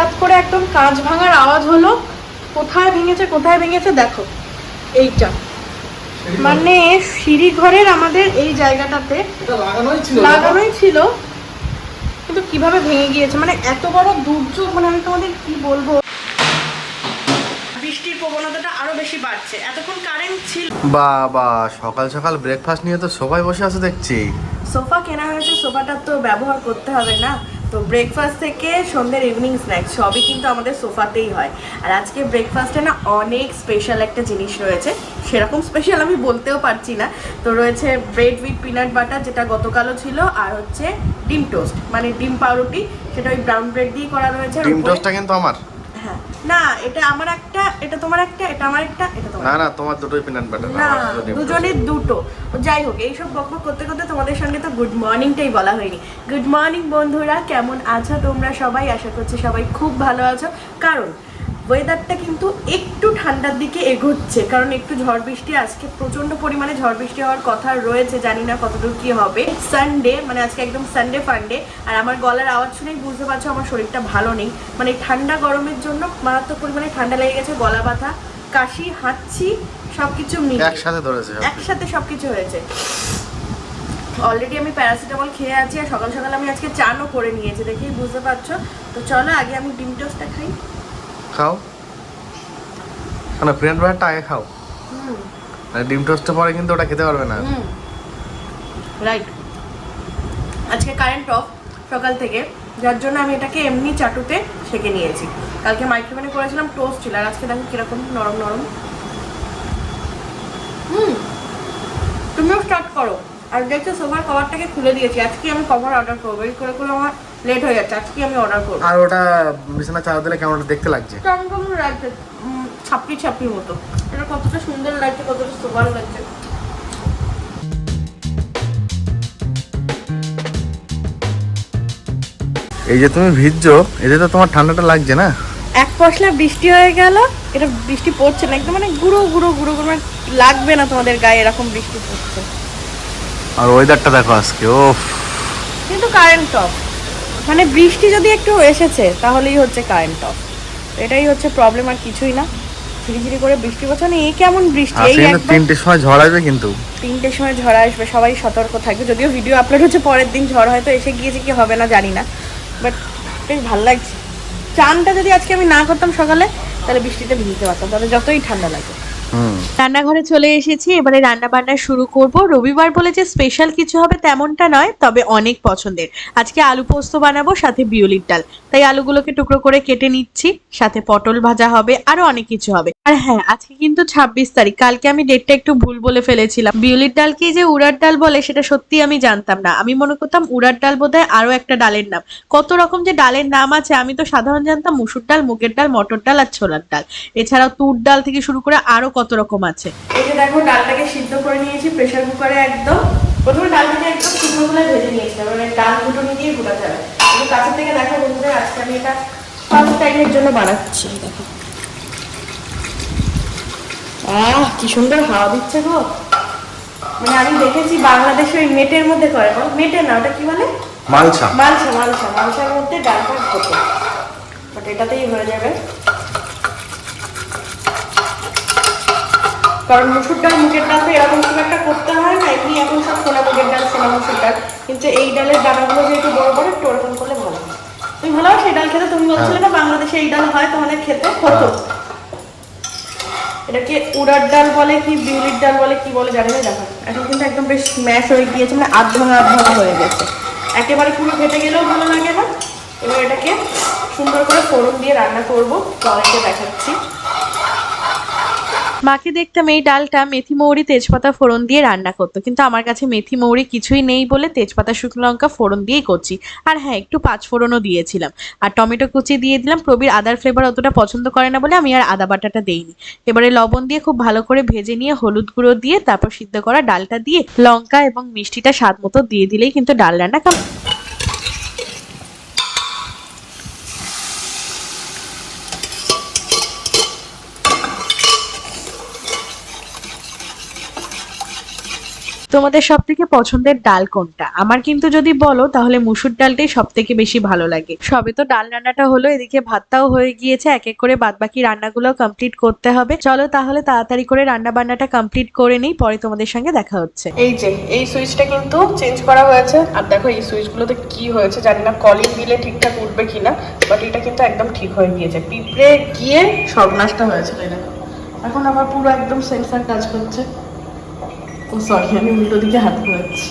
হঠাৎ করে একদম কাঁচ ভাঙার আওয়াজ হলো কোথায় ভেঙেছে কোথায় ভেঙেছে দেখো এইটা। মানে সিঁড়ি ঘরের আমাদের এই জায়গাটাতে এটা লাগানোই ছিল লাগানোই ছিল কিন্তু কীভাবে ভেঙে গিয়েছে? মানে এত বড় দুর্যোগ মানে আমি তোমাদের কি বলব? বৃষ্টির প্রবণতাটা আরও বেশি বাড়ছে। এতক্ষণ কারেন্ট ছিল। বাবা সকাল সকাল ব্রেকফাস্ট নিয়ে তো সবাই বসে আছে দেখছি। সোফা কেনা হয়েছে সোফাটা তো ব্যবহার করতে হবে না। তো ব্রেকফাস্ট থেকে সন্ধ্যের ইভিনিং স্ন্যাক্স সবই কিন্তু আমাদের সোফাতেই হয়। আর আজকে ব্রেকফাস্টে না অনেক স্পেশাল একটা জিনিস রয়েছে। সেরকম স্পেশাল আমি বলতেও পারছি না। তো রয়েছে ব্রেড উইথ পিনাট বাটার যেটা গতকালও ছিল আর হচ্ছে ডিম টোস্ট মানে ডিম পাউরুটি সেটা ওই ব্রাউন ব্রেড দিয়ে করা রয়েছে। ডিম টোস্টটা কিন্তু আমার। না এটা আমার একটা এটা তোমার একটা এটা আমার একটা এটা তোমার না না তোমার দুটোই পিনাট বাটার না দুজনের দুটো। যাই হোক এইসব বকবক করতে করতে তোমাদের সঙ্গে তো গুড মর্নিংটাই বলা হয়নি। গুড মর্নিং বন্ধুরা কেমন আছো তোমরা সবাই? আশা করছি সবাই খুব ভালো আছো। কারণ ওয়েদারটা কিন্তু একটু ঠান্ডার দিকে এগোচ্ছে কারণ একটু ঝড় বৃষ্টি আজকে প্রচণ্ড পরিমাণে ঝড় বৃষ্টি হওয়ার কথা রয়েছে জানি না কতদূর কি হবে। সানডে মানে আজকে একদম সানডে ফান্ডে আর আমার গলার আওয়াজ শুনেই বুঝতে পারছ আমার শরীরটা ভালো নেই। মানে ঠান্ডা গরমের জন্য মারাত্মক পরিমাণে ঠান্ডা লেগে গেছে গলা ব্যথা কাশি হাঁচছি সবকিছু মিলে একসাথে ধরেছে। একসাথে সবকিছু হয়েছে। অলরেডি আমি প্যারাসিটামল খেয়ে আছি আর সকাল সকাল আমি আজকে চানও করে নিয়েছি দেখেই বুঝতে পারছ। তো চলো আগে আমি ডিম টোস্টটা খাই। খাও। না পিনাট বাটারটা আগে খাও। হুম। মানে ডিম টোস্টের পরে কিন্তু ওটা খেতে পারবে না। রাইট আজকে কারেন্ট অফ সকাল থেকে। যার জন্য আমি এটাকে এমনি চাটুতে সেঁকে নিয়েছি। কালকে মাইক্রোওভেনে করেছিলাম টোস্ট ছিল। আর আজকে দেখো কীরকম নরম নরম। হুম। তুমিও স্টার্ট করো। আর দেখছ সোফার কভারটাকে খুলে দিয়েছি। আজকে আমি কভার অর্ডার করব। এই করে করে আমার লেট হয়ে যাচ্ছে আজকে আমি অর্ডার করব। আর ওটা বিছানা চাদর দিলে কেমন দেখতে লাগছে? কেমন কেমন লাগছে ছাপড়ি ছাপড়ির মতো। এটা কতটা সুন্দর লাগছে কতটা সোবার লাগছে। এই যে তুমি ভিজছো এতে তো তোমার ঠান্ডাটা লাগছে না? এক পশলা বৃষ্টি হয়ে গেল এটা বৃষ্টি পড়ছে না একদম মানে গুঁড়ো গুঁড়ো গুঁড়ো গুঁড়ো মানে লাগবে না তোমাদের গায়ে এরকম বৃষ্টি পড়ছে। আর ওয়েদারটা দেখো আজকে ও কিন্তু কারেন্ট অফ মানে বৃষ্টি যদি একটু এসেছে তাহলেই হচ্ছে কারেন্ট অফ এটাই হচ্ছে প্রবলেম আর কিছুই না। ঝিরিঝিরি করে বৃষ্টি পড়ছে মানে এই কেমন বৃষ্টি এই তিনটের সময় ঝড় আসবে কিন্তু। তিনটের সময় ঝড় আসবে সবাই সতর্ক থাকবে। যদিও ভিডিও আপলোড হচ্ছে পরের দিন ঝড় হয়তো এসে গিয়েছে কি হবে না জানি না। বাট বেশ ভালো লাগছে। চানটা যদি আজকে আমি না করতাম সকালে তাহলে বৃষ্টিতে ভিজতে পারতাম তাহলে যতই ঠান্ডা লাগে রান্নাঘরে চলে এসেছি, এবারে রান্না বান্না শুরু করব। রবিবার বলে যে স্পেশাল কিছু হবে তেমনটা নয়, তবে অনেক পছন্দের। আজকে আলু পোস্ত বানাবো, সাথে বিউলির ডাল। তাই আলুগুলোকে টুকরো করে কেটে নিচ্ছি, সাথে পটল ভাজা হবে, আরও অনেক কিছু হবে। আর হ্যাঁ আজকে কিন্তু ছাব্বিশ তারিখ, কালকে আমি ডেটটা একটু ভুল বলে ফেলেছিলাম। বিউলির ডালকে যে উড়ার ডাল বলে, সেটা সত্যি আমি জানতাম না। আমি মনে করতাম উড়ার ডাল বোধহয় আরও একটা ডালের নাম। কত রকম যে ডালের নাম আছে, আমি তো সাধারণ জানতাম মুসুর ডাল, মুগের ডাল, মটর ডাল আর ছোলার ডাল। এছাড়াও তুর ডাল থেকে শুরু করে আরও কত রকম আছে? এই যে দেখো ডালটাকে সিদ্ধ করে নিয়েছি প্রেসার কুকারে একদম। প্রথমে ডালটাকে একদম শুকনো ভেজে নিয়েছিলাম মানে ডাল দিয়ে কিন্তু কাছের থেকে দেখো বন্ধুদের আজকে আমি এটা ফার্স্ট টাইমের জন্য বানাচ্ছি দেখো। আহ কি সুন্দর হাওয়া দিচ্ছে গো। মানে আমি দেখেছি বাংলাদেশে ওই মেটের মধ্যে করে না মেটে না ওটা কি বলে? মালছা। মালসা মালসা মালসার মধ্যে ডালটা ঘটে। বাট এটাতেই হয়ে যাবে। কারণ মুসুর ডাল মুগের ডাল তো এরকম খুব একটা করতে হয় না এমনি এখন সব সোনা মুগের ডাল সোনা মুসুর ডাল। কিন্তু এই ডালের দানাগুলো যেহেতু বড় বড় একটু ওরকম করলে ভালো হয়। তুমি ভালো সেই ডাল খেতে তুমি বলছিলে না বাংলাদেশে এই ডাল হয় তোমাদের খেতে হতো। এটাকে উড়ার ডাল বলে কি বিউলির ডাল বলে কি বলে জানি না দেখো। এখন কিন্তু একদম বেশ স্ম্যাশ হয়ে গিয়েছে মানে আধ ভাঙা আধ ভাঙা হয়ে গেছে। একেবারে পুরো খেতে গেলেও ভালো লাগে না। এবার এটাকে সুন্দর করে ফোড়ন দিয়ে রান্না করব। পরেতে দেখাচ্ছি। মাকে দেখতাম এই ডালটা মেথি মৌরি তেজপাতা ফোড়ন দিয়ে রান্না করতো। কিন্তু আমার কাছে মেথি মৌরি কিছুই নেই বলে তেজপাতা, শুকনো লঙ্কা ফোড়ন দিয়েই করছি। আর হ্যাঁ একটু পাঁচ ফোড়নও দিয়েছিলাম। আর টমেটো কুচি দিয়ে দিলাম। প্রবীর আদার ফ্লেভার অতটা পছন্দ করে না বলে আমি আর আদা বাটাটা দেইনি। এবারে লবণ দিয়ে খুব ভালো করে ভেজে নিয়ে হলুদ গুঁড়ো দিয়ে তারপর সিদ্ধ করা ডালটা দিয়ে লঙ্কা এবং মিষ্টিটা স্বাদ মতো দিয়ে দিলেই কিন্তু ডাল রান্না তোমাদের সব থেকে পছন্দের ডাল কোনটা? আমার কিন্তু যদি বলো তাহলে মুসুর ডালটাই সব থেকে বেশি ভালো লাগে। সবে তো ডাল রান্নাটা হলো এদিকে ভাতটাও হয়ে গিয়েছে এক এক করে বাদ বাকি রান্নাগুলো কমপ্লিট করতে হবে। চলো তাহলে তাড়াতাড়ি করে রান্না বান্নাটা কমপ্লিট করে নিই পরে তোমাদের সঙ্গে দেখা হচ্ছে। এই যে এই সুইচটা কিন্তু চেঞ্জ করা হয়েছে। আর দেখো এই সুইচগুলোতে কি হয়েছে জানি না কলিং দিলে ঠিকঠাক উঠবে কিনা বাট এটা কিন্তু একদম ঠিক হয়ে গিয়েছে। পিঁপড়ে গিয়ে সর্বনাশটা হয়েছে। এখন আবার পুরো একদম সেন্সার কাজ করছে। ও সরি আমি উল্টো দিকে হাত ঘোরাচ্ছি।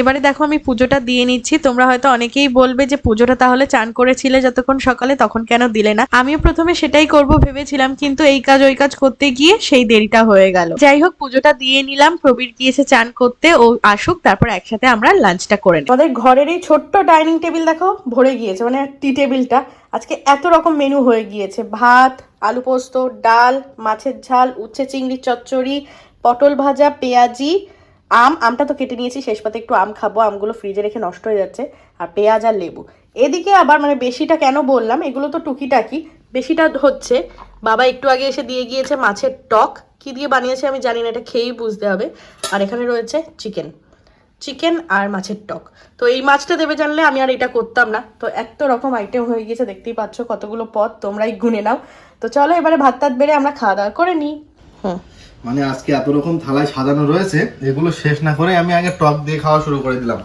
এবারে দেখো আমি পুজোটা দিয়ে নিচ্ছি। তোমরা হয়তো অনেকেই বলবে যে পুজোটা তাহলে চান করেছিলে যতক্ষণ সকালে তখন কেন দিলে না? আমিও প্রথমে সেটাই করব ভেবেছিলাম কিন্তু এই কাজ ওই কাজ করতে গিয়ে সেই দেরিটা হয়ে গেল। যাই হোক পুজোটা দিয়ে নিলাম। প্রবীর গিয়েছে চান করতে ও আসুক তারপর একসাথে আমরা লাঞ্চটা করে নেব। আমাদের ঘরের এই ছোট্ট ডাইনিং টেবিল দেখো ভরে গিয়েছে মানে টি টেবিলটা। আজকে এত রকম মেনু হয়ে গিয়েছে। ভাত আলু পোস্ত ডাল মাছের ঝাল উচ্ছে চিংড়ি চচ্চড়ি পটল ভাজা, পেঁয়াজি, আম। আমটা তো কেটে নিয়েছি, শেষ পাতে একটু আম খাব। আমগুলো ফ্রিজে রেখে নষ্ট হয়ে যাচ্ছে। আর পেঁয়াজ আর লেবু। এদিকে আবার মানে বেশিটা কেন বললাম, এগুলো তো টুকিটাকি। বেশিটা হচ্ছে, বাবা একটু আগে এসে দিয়ে গিয়েছে মাছের টক। কি দিয়ে বানিয়েছে আমি জানি না, এটা খেয়েই বুঝতে হবে। আর এখানে রয়েছে চিকেন। চিকেন আর মাছের টক। তো এই মাছটা দেবে জানলে আমি আর এটা করতাম না। তো এত রকম আইটেম হয়ে গিয়েছে, দেখতেই পাচ্ছ কতগুলো পদ, তোমরাই গুনে নাও। তো চলো এবারে ভাত টাত বেড়ে আমরা খাওয়া দাওয়া করে নিই। হুম। মানে আজকে এত রকম থালায় সাজানো রয়েছে এগুলো শেষ না করে আমি আগে টক দিয়ে খাওয়া শুরু করে দিলাম।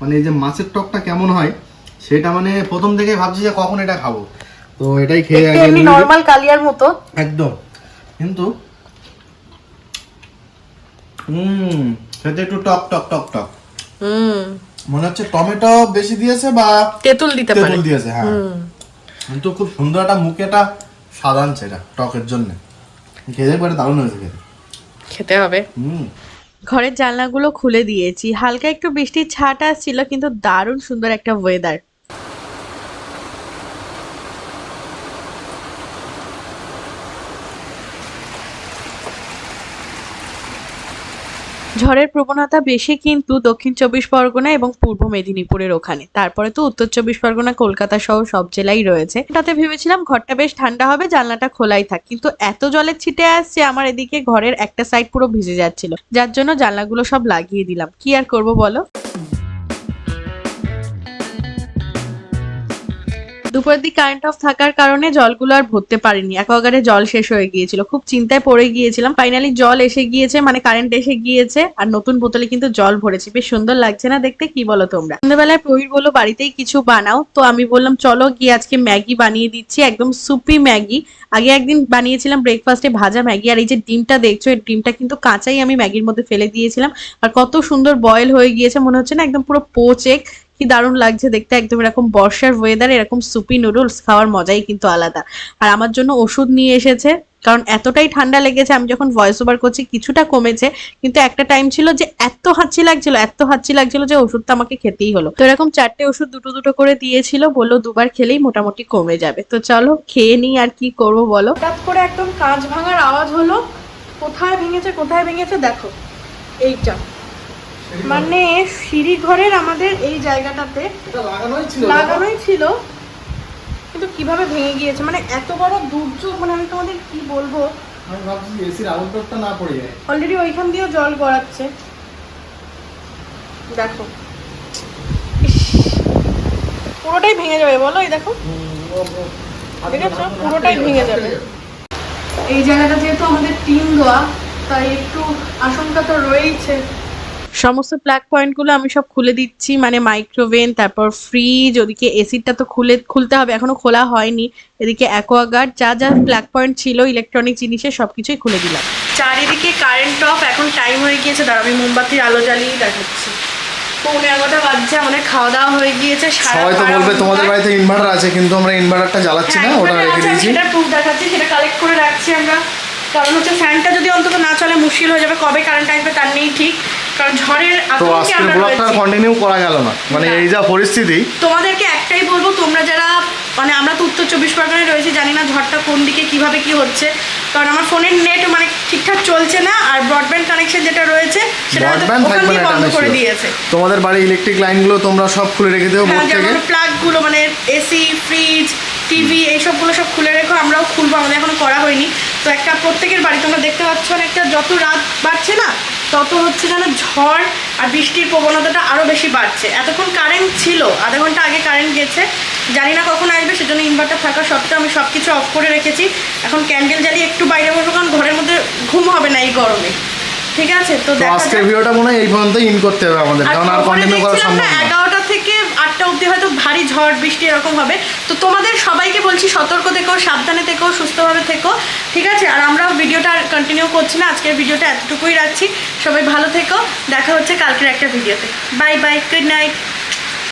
মানে এই যে মাছের টকটা কেমন হয় সেটা মানে প্রথম থেকে ভাবছি যে কখন এটা খাব। তো এটাই খেয়ে এমনি নিজে- কালিয়ার মতো। একদম। কিন্তু হুম সেটা একটু টক টক টক টক। হুম। মনে হচ্ছে টমেটো বেশি দিয়েছে বা তেঁতুল দিতে পারে। তেঁতুল দিয়েছে হ্যাঁ। কিন্তু খুব সুন্দর একটা মুখে একটা স্বাদ আনছে এটা টকের জন্য। খেতে পারে দারুণ হয়েছে খেতে। খেতে হবে। ঘরের জানলাগুলো খুলে দিয়েছি। হালকা একটু বৃষ্টির ছাট আসছিল কিন্তু দারুণ সুন্দর একটা ওয়েদার ঝড়ের প্রবণতা বেশি কিন্তু দক্ষিণ চব্বিশ পরগনা এবং পূর্ব মেদিনীপুরের ওখানে। তারপরে তো উত্তর চব্বিশ পরগনা, কলকাতা সহ সব জেলাই রয়েছে। তাতে ভেবেছিলাম ঘরটা বেশ ঠান্ডা হবে, জানলাটা খোলাই থাক। কিন্তু এত জলের ছিটে আসছে, আমার এদিকে ঘরের একটা সাইড পুরো ভিজে যাচ্ছিল। যার জন্য জানলাগুলো সব লাগিয়ে দিলাম। কি আর করব বলো? দুপুরের দিক কারেন্ট অফ থাকার কারণে জলগুলো আর ভরতে পারিনি। অ্যাকোয়াগার্ডে জল শেষ হয়ে গিয়েছিল। খুব চিন্তায় পড়ে গিয়েছিলাম। ফাইনালি জল এসে গিয়েছে মানে কারেন্ট এসে গিয়েছে, আর নতুন বোতলে কিন্তু জল ভরেছি। বেশ সুন্দর লাগছে না দেখতে? কি বলো তোমরা? সন্ধ্যেবেলায় প্রবীর বলল, বাড়িতেই কিছু বানাও। তো আমি বললাম, চলো গিয়ে আজকে ম্যাগি বানিয়ে দিচ্ছি, একদম সুপি ম্যাগি। আগে একদিন বানিয়েছিলাম ব্রেকফাস্টে ভাজা ম্যাগি, আর এই যে ডিমটা দেখছ, এই ডিমটা কিন্তু কাঁচাই আমি ম্যাগির মধ্যে ফেলে দিয়েছিলাম। আর কত সুন্দর বয়েল হয়ে গিয়েছে, মনে হচ্ছে না একদম পুরো পোচেক। কি দারুণ লাগছে দেখতে, একদম এরকম বর্ষার ওয়েদার এরকম সুপি নুডলস খাওয়ার মজাই কিন্তু আলাদা। আর আমার জন্য ওষুধ নিয়ে এসেছে, কারণ এতটাই ঠান্ডা লেগেছে, আমি যখন ভয়েস ওভার করছি কিছুটা কমেছে, কিন্তু একটা টাইম ছিল যে এত হাঁচি লাগছিল, এত হাঁচি লাগছিল যে ওষুধটা আমাকে খেতেই হলো। তো এরকম চারটে ওষুধ দুটো দুটো করে দিয়েছিল, বলল দুবার খেলেই মোটামুটি কমে যাবে। তো চলো খেয়ে নিই আর কি করব বলো। হঠাৎ করে একদম কাঁচ ভাঙার আওয়াজ হলো, কোথায় ভেঙেছে কোথায় ভেঙেছে, দেখো, এইটা। মানে সিঁড়ি ঘরের আমাদের এই জায়গাটাতে লাগানোই ছিল কিন্তু কীভাবে ভেঙে গিয়েছে? মানে এত বড় দুর্যোগ মানে আমি তোমাদের কি বলব? আমি ভাবছি এসির আউটডোরটা না পড়ে যায়। অলরেডি ওইখান দিয়েও জল গড়াচ্ছে। দেখো। পুরোটাই ভেঙে যাবে বলো এই দেখো? পুরোটাই ভেঙে যাবে। এই জায়গাটা যেহেতু আমাদের টিন দেওয়া তাই একটু আশঙ্কা তো রয়েইছে। সমস্ত প্লাগ পয়েন্টগুলো আমি সব খুলে দিচ্ছি মানে মাইক্রোওভেন তারপর ফ্রিজ ওদিকে এসিটা তো খুলে খুলতে হবে এখনও খোলা হয়নি। এদিকে অ্যাকোয়াগার্ড যা যা প্লাগ পয়েন্ট ছিল ইলেকট্রনিক জিনিসের সবকিছুই খুলে দিলাম। চারিদিকে কারেন্ট অফ এখন টাইম হয়ে গিয়েছে দাঁড়া আমি মোমবাতির আলো জ্বালিয়ে দেখাচ্ছি। পৌনে এগারোটা বাজছে আমাদের খাওয়া দাওয়া হয়ে গিয়েছে সবাই তো বলবে তোমাদের বাড়িতে ইনভার্টার আছে কিন্তু আমরা ইনভার্টারটা জ্বালাচ্ছি না হ্যাঁ, ওটা রেখে দিয়েছি। সেটা proof দেখাচ্ছি সেটা কালেক্ট করে রাখছি আমরা। কারণ হচ্ছে ফ্যানটা যদি অন্তত না চলে মুশকিল হয়ে যাবে কবে কারেন্ট আসবে তার নেই ঠিক। কারণ ঝড়ের তো আজকের ব্লগটা কন্টিনিউ করা গেল না। মানে এই যা পরিস্থিতি। তোমাদেরকে একটাই বলব তোমরা যারা মানে আমরা তো উত্তর চব্বিশ পরগনায় রয়েছি জানি না ঝড়টা কোন দিকে কীভাবে কি হচ্ছে। কারণ আমার ফোনের নেট মানে ঠিকঠাক চলছে না আর ব্রডব্যান্ড কানেকশন যেটা রয়েছে সেটা বন্ধ করে দিয়েছে। তোমাদের বাড়ির ইলেকট্রিক লাইনগুলো তোমরা সব খুলে রেখে দেবো হ্যাঁ বোর্ড থেকে। প্লাগগুলো মানে এসি ফ্রিজ টিভি এইসবগুলো সব খুলে রেখো আমরাও খুলবো আমাদের এখনও করা হয়নি। তো একটা প্রত্যেকের বাড়ি তোমরা দেখতে পাচ্ছ একটা যত রাত বাড়ছে না তত হচ্ছে যেন ঝড় আর বৃষ্টির প্রবণতাটা আরও বেশি বাড়ছে। এতক্ষণ কারেন্ট ছিল আধা ঘণ্টা আগে কারেন্ট গেছে। জানি না কখন আসবে সেজন্য ইনভার্টার থাকা সত্ত্বেও আমি সব কিছু অফ করে রেখেছি। এখন ক্যান্ডেল জ্বালিয়ে একটু বাইরে বসবো কারণ ঘরের মধ্যে ঘুম হবে না এই গরমে। ঠিক আছে? তো আজকের ভিডিওটা মনে হয় এই পর্যন্ত ইন করতে হবে আমাদের কারণ আর কন্টিনিউ করা সম্ভব না, এগারোটা অবধি হয়তো ভারী ঝড়, বৃষ্টি এরকম হবে। তো তোমাদের সবাইকে বলছি, সতর্ক থেকো, সাবধানে থেকো, সুস্থভাবে থেকো, ঠিক আছে? আর আমরাও ভিডিওটা কন্টিনিউ করছি না। আজকের ভিডিওটা এতটুকুই রাখছি। সবাই ভালো থেকো। দেখা হচ্ছে কালকের একটা ভিডিওতে। Bye bye good night